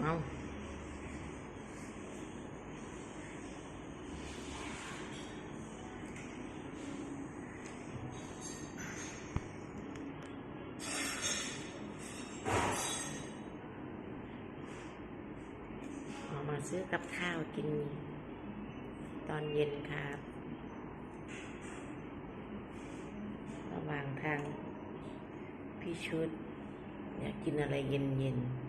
เอามาซื้อกับข้าวกิน ตอนเย็นครับ ระหว่างทางพี่ชุด อยากกินอะไรเย็นๆ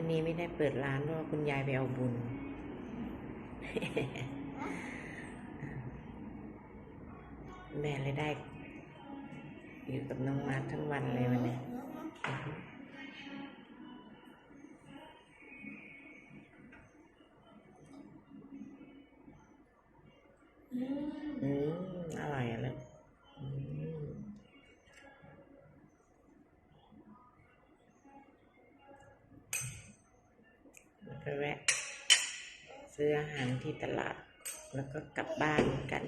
วันนี้ไม่ได้เปิดร้านเพราะคุณยายไปเอาบุญ แม่เลยได้ อยู่กับน้องมาทั้งวันเลยวันนี้ แล้วก็แวะ ซื้ออาหารที่ตลาด แล้วก็กลับบ้านกัน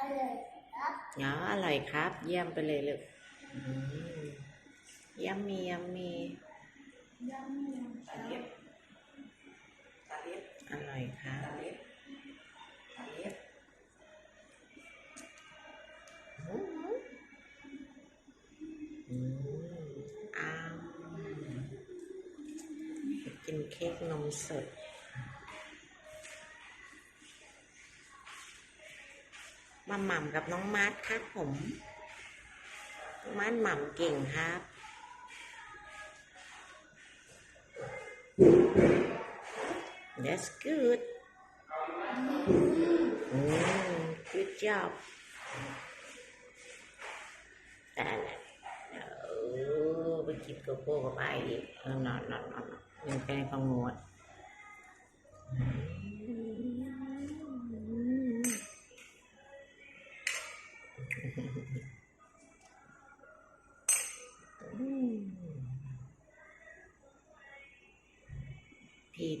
อ๋ออร่อยครับ เยี่ยมไปเลยลูกอืมยัมมียัมมีอร่อยครับอืมอ้าวกินเค้กนมสด มาหม่ำกับน้องมาร์ทครับผมน้องมาร์ทหม่ำเก่งครับ That's good อืม good job แต่ละโอ้ไปกินโกโก้กับไออีกเออนอนนอนนอนยังเป็นขโมย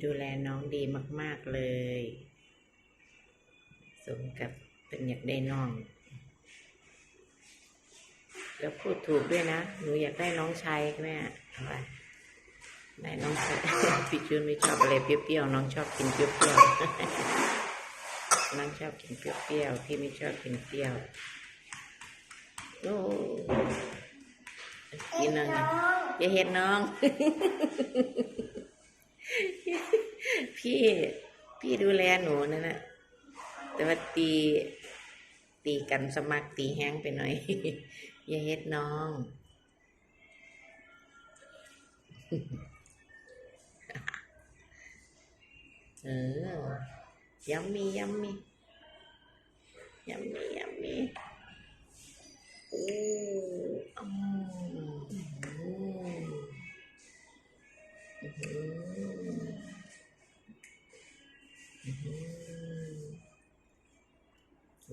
ดูแลน้องดีมาก ๆ เลย สมกับเป็นอยากได้น้อง แล้วพูดถูกด้วยนะ หนูอยากได้น้องชายแม่ไปได้น้องชายพี่จูนไม่ชอบอะไรเปรี้ยวๆ น้องชอบกินเปรี้ยวๆ น้องชอบกินเปรี้ยวๆ พี่ไม่ชอบกินเปรี้ยวโอ้กินน้องอย่าเห็นน้อง พี่ พี่ดูแลหนูนั่นนะแต่ว่าตี ตีกันสมัครตีแห้งไปหน่อย อย่าเฮ็ดน้อง เออยัมมี่ยัมมี่ยัมมี่ยัมมี่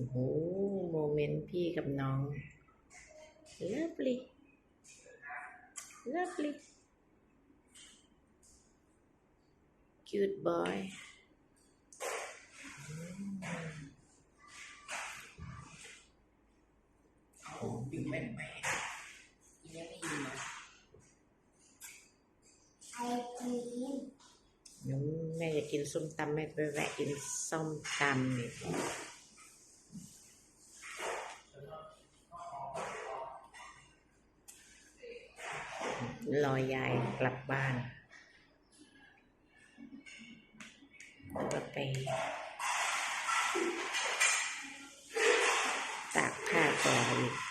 โอ้โหโมเมนต์พี่กับน้อง lovely lovely cute boy โอ้ดึงแม่นแม่ยังไม่ยินนะน้องแม่อยากกินส้มตำแม่ไปแวะกินส้มตำนี่ รอยายกลับบ้านก็ไปตากผ้าต่ออีก